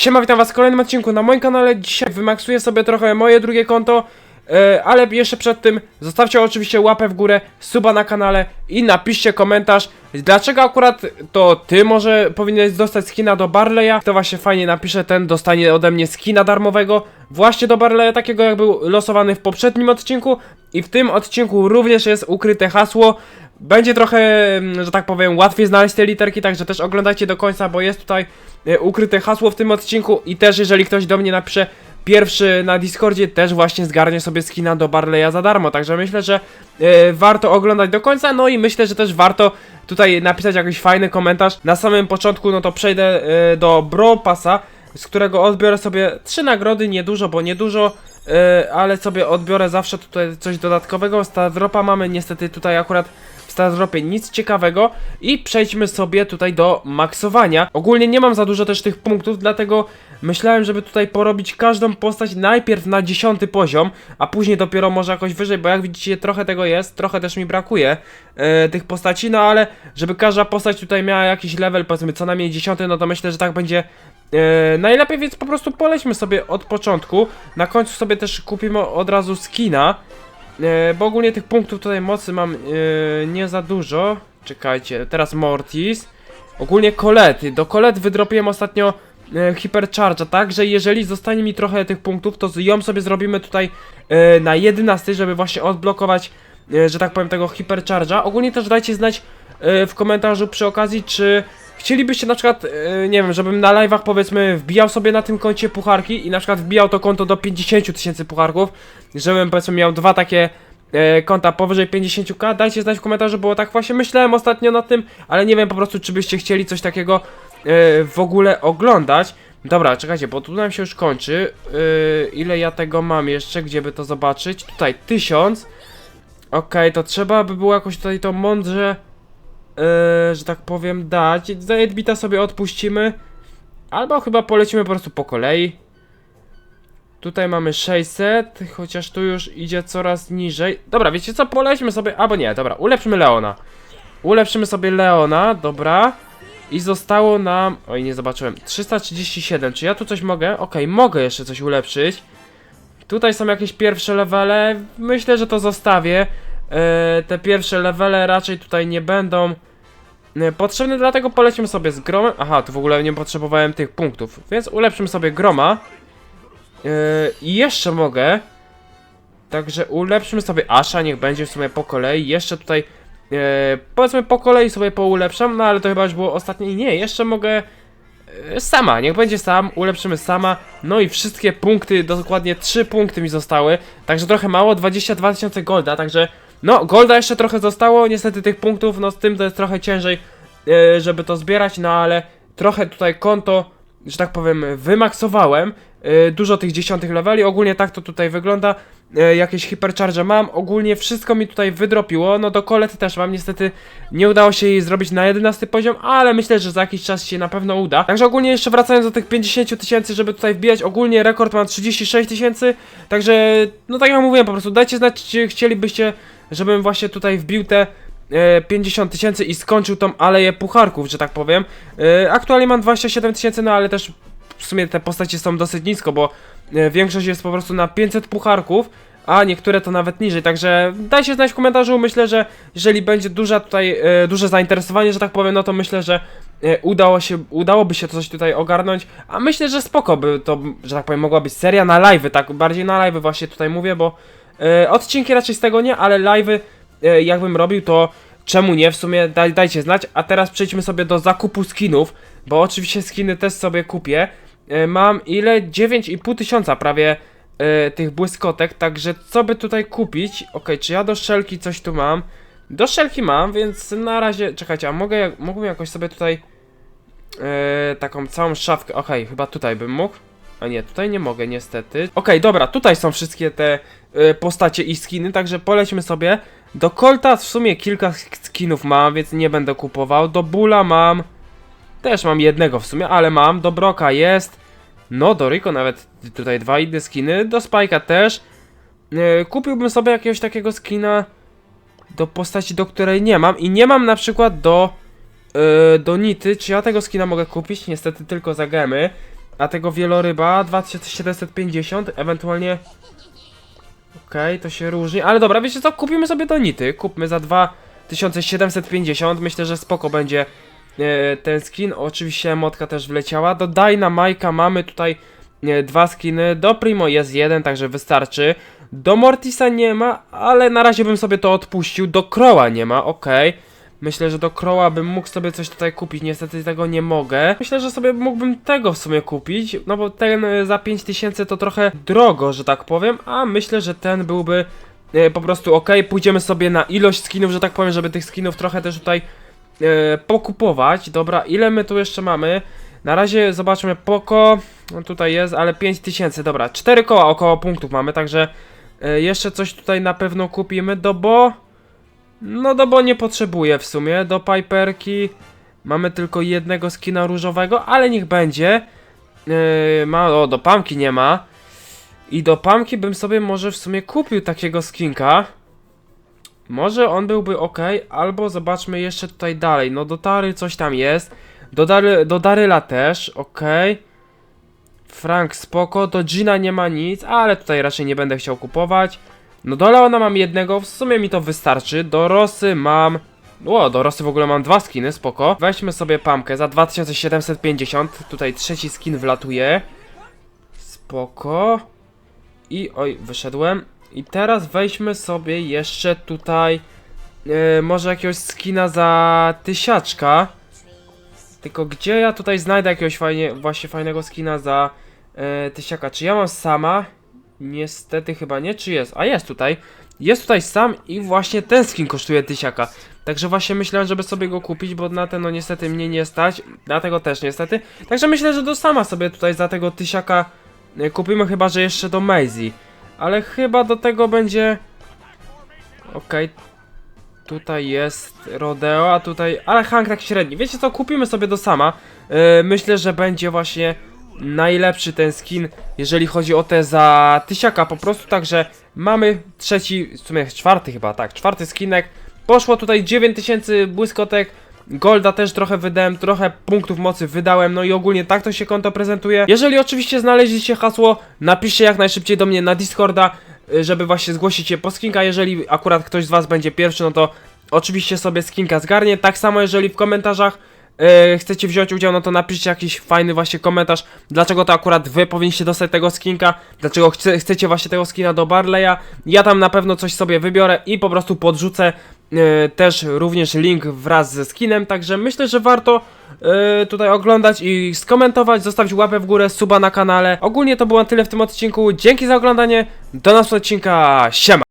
Siema, witam was w kolejnym odcinku na moim kanale. Dzisiaj wymaksuję sobie trochę moje drugie konto, e, ale jeszcze przed tym zostawcie oczywiście łapę w górę, suba na kanale i napiszcie komentarz, dlaczego akurat to ty może powinieneś dostać skina do Barleya. To właśnie fajnie napisze, ten dostanie ode mnie skina darmowego właśnie do Barleya, takiego jak był losowany w poprzednim odcinku. I w tym odcinku również jest ukryte hasło. Będzie trochę, mm, że tak powiem, łatwiej znaleźć te literki, także też oglądajcie do końca, bo jest tutaj e, ukryte hasło w tym odcinku i też jeżeli ktoś do mnie napisze pierwszy na Discordzie, też właśnie zgarnie sobie skina do Barleya za darmo, także myślę, że e, warto oglądać do końca, no i myślę, że też warto tutaj napisać jakiś fajny komentarz. Na samym początku, no to przejdę e, do Bro Passa, z którego odbiorę sobie trzy nagrody, niedużo, bo niedużo, e, ale sobie odbiorę zawsze tutaj coś dodatkowego. Star Dropa mamy niestety tutaj akurat w nic ciekawego i przejdźmy sobie tutaj do maksowania. Ogólnie nie mam za dużo też tych punktów, dlatego myślałem, żeby tutaj porobić każdą postać najpierw na 10 poziom, a później dopiero może jakoś wyżej, bo jak widzicie trochę tego jest, trochę też mi brakuje e, tych postaci, no ale żeby każda postać tutaj miała jakiś level, powiedzmy co najmniej 10, no to myślę, że tak będzie E, najlepiej więc po prostu polećmy sobie od początku. Na końcu sobie też kupimy od razu skina. E, bo ogólnie tych punktów tutaj mocy mam e, nie za dużo. Czekajcie, teraz Mortis. Ogólnie Colette. Do Colette wydropiłem ostatnio e, Hypercharge'a, tak? Że jeżeli zostanie mi trochę tych punktów, to ją sobie zrobimy tutaj e, na 11, żeby właśnie odblokować, e, że tak powiem, tego Hypercharge'a. Ogólnie też dajcie znać e, w komentarzu przy okazji, czy Chcielibyście na przykład, e, nie wiem, żebym na live'ach powiedzmy wbijał sobie na tym koncie pucharki i na przykład wbijał to konto do 50 000 tysięcy pucharków, żebym powiedzmy miał dwa takie e, konta powyżej 50k, dajcie znać w komentarzu, bo tak właśnie myślałem ostatnio nad tym, ale nie wiem po prostu czy byście chcieli coś takiego e, w ogóle oglądać. Dobra, czekajcie, bo tu nam się już kończy. Ile ja tego mam jeszcze, gdzie by to zobaczyć? Tutaj 1000. Okej, to trzeba by było jakoś tutaj to mądrze e, że tak powiem, dać. Za Edbita sobie odpuścimy. Albo chyba polecimy po prostu po kolei. Tutaj mamy 600, chociaż tu już idzie coraz niżej. Dobra, wiecie co, polećmy sobie, albo nie, dobra, ulepszymy Leona. Ulepszymy sobie Leona, dobra. I zostało nam, oj nie zobaczyłem, 337, czy ja tu coś mogę? Okej, mogę jeszcze coś ulepszyć. Tutaj są jakieś pierwsze levele, myślę, że to zostawię. E, te pierwsze levele raczej tutaj nie będą e, potrzebne, dlatego polecimy sobie z gromem. Aha, tu w ogóle nie potrzebowałem tych punktów, więc ulepszymy sobie groma. E, I jeszcze mogę. Także ulepszymy sobie Asha, niech będzie w sumie po kolei. Jeszcze tutaj, e, powiedzmy po kolei sobie poulepszam, no ale to chyba już było ostatnie. Nie, jeszcze mogę sama, niech będzie sam, ulepszymy sama. No i wszystkie punkty, dokładnie 3 punkty mi zostały. Także trochę mało, 22 tysiące golda, także no, golda jeszcze trochę zostało, niestety tych punktów, no z tym to jest trochę ciężej, e, żeby to zbierać, no ale trochę tutaj konto, że tak powiem, wymaksowałem. E, dużo tych dziesiątych leveli, ogólnie tak to tutaj wygląda. E, jakieś hypercharge mam, ogólnie wszystko mi tutaj wydropiło, no do kolety też mam, niestety nie udało się jej zrobić na 11 poziom, ale myślę, że za jakiś czas się na pewno uda. Także ogólnie jeszcze wracając do tych 50 tysięcy, żeby tutaj wbijać, ogólnie rekord mam 36 tysięcy, także no tak jak mówiłem, po prostu dajcie znać, czy chcielibyście, żebym właśnie tutaj wbił te 50 tysięcy i skończył tą aleję pucharków, że tak powiem. E, aktualnie mam 27 tysięcy, no ale też w sumie te postacie są dosyć nisko, bo e, większość jest po prostu na 500 pucharków, a niektóre to nawet niżej, także dajcie znać w komentarzu, myślę, że jeżeli będzie duża tutaj, e, duże zainteresowanie, że tak powiem, no to myślę, że e, udało się, udałoby się coś tutaj ogarnąć, a myślę, że spoko by to, że tak powiem, mogła być seria na live'y, tak? Bardziej na live'y właśnie tutaj mówię, bo e, odcinki raczej z tego nie, ale live'y e, jakbym robił, to czemu nie, w sumie daj, dajcie znać, a teraz przejdźmy sobie do zakupu skinów, bo oczywiście skiny też sobie kupię, e, mam ile? 9,5 tysiąca prawie e, tych błyskotek, także co by tutaj kupić? Okej, czy ja do szelki coś tu mam? Do szelki mam, więc na razie, czekajcie, a mogę, mógłbym jakoś sobie tutaj e, taką całą szafkę, okej, chyba tutaj bym mógł. A nie, tutaj nie mogę niestety. Okej, dobra, tutaj są wszystkie te e, postacie i skiny, także polećmy sobie. Do Colta w sumie kilka skinów mam, więc nie będę kupował. Do Bula mam. Też mam jednego w sumie, ale mam. Do Broka jest. No, do Rico nawet tutaj dwa inne skiny. Do Spike'a też. E, kupiłbym sobie jakiegoś takiego skina do postaci, do której nie mam. I nie mam na przykład do, e, do Nity. Czy ja tego skina mogę kupić? Niestety tylko za gemy. A tego wieloryba 2750, ewentualnie... Okej, to się różni, ale dobra, wiecie co, kupimy sobie donity, kupmy za 2750, myślę, że spoko będzie e, ten skin, oczywiście motka też wleciała, do Dynamike'a mamy tutaj e, dwa skiny, do Primo jest jeden, także wystarczy, do Mortisa nie ma, ale na razie bym sobie to odpuścił, do Crowa nie ma, okej, Myślę, że do Crowa bym mógł sobie coś tutaj kupić, niestety tego nie mogę. Myślę, że sobie mógłbym tego w sumie kupić, no bo ten y, za 5000 to trochę drogo, że tak powiem, a myślę, że ten byłby y, po prostu ok. Pójdziemy sobie na ilość skinów, że tak powiem, żeby tych skinów trochę też tutaj y, pokupować. Dobra, ile my tu jeszcze mamy? Na razie zobaczmy Poko, no tutaj jest, ale 5000, dobra, 4 koła około punktów mamy, także y, jeszcze coś tutaj na pewno kupimy, do bo... No do bo nie potrzebuję w sumie. Do Piperki mamy tylko jednego skina różowego, ale niech będzie. Yy, ma, o, do Pamki nie ma. I do Pamki bym sobie może w sumie kupił takiego skinka. Może on byłby ok, albo zobaczmy jeszcze tutaj dalej. No do Tary coś tam jest. Do, Dary, do Daryla też, ok. Frank spoko, do Gina nie ma nic, ale tutaj raczej nie będę chciał kupować. No do Leona mam jednego, w sumie mi to wystarczy. Do Rosy mam... O, do Rosy w ogóle mam dwa skiny, spoko. Weźmy sobie Pamkę za 2750. Tutaj trzeci skin wlatuje. Spoko. I oj, wyszedłem. I teraz weźmy sobie jeszcze tutaj... e, może jakiegoś skina za tysiaczka. Tylko gdzie ja tutaj znajdę jakiegoś fajnie, właśnie fajnego skina za e, tysiaka? Czy ja mam sama? Niestety chyba nie, czy jest? A jest tutaj. Jest tutaj sam i właśnie ten skin kosztuje tysiaka. Także właśnie myślałem, żeby sobie go kupić, bo na ten no niestety mnie nie stać. Dlatego też niestety. Także myślę, że do sama sobie tutaj za tego tysiaka e, kupimy, chyba że jeszcze do Maisie. Ale chyba do tego będzie... Okej. Tutaj jest Rodeo, a tutaj... Ale Hank tak średni. Wiecie co, kupimy sobie do sama. E, myślę, że będzie właśnie najlepszy ten skin, jeżeli chodzi o te za tysiaka po prostu, także mamy trzeci, w sumie czwarty chyba, tak, czwarty skinek, poszło tutaj 9000 błyskotek, Golda też trochę wydałem, trochę punktów mocy wydałem, no i ogólnie tak to się konto prezentuje. Jeżeli oczywiście znaleźliście hasło, napiszcie jak najszybciej do mnie na Discorda, y, żeby właśnie zgłosić się po skinka, jeżeli akurat ktoś z was będzie pierwszy, no to oczywiście sobie skinka zgarnie, tak samo jeżeli w komentarzach e, chcecie wziąć udział, no to napiszcie jakiś fajny właśnie komentarz, dlaczego to akurat wy powinniście dostać tego skinka, dlaczego chce, chcecie właśnie tego skina do Barleya. Ja tam na pewno coś sobie wybiorę i po prostu podrzucę e, też również link wraz ze skinem, także myślę, że warto e, tutaj oglądać i skomentować, zostawić łapę w górę, suba na kanale. Ogólnie to było na tyle w tym odcinku, dzięki za oglądanie, do następnego odcinka, siema!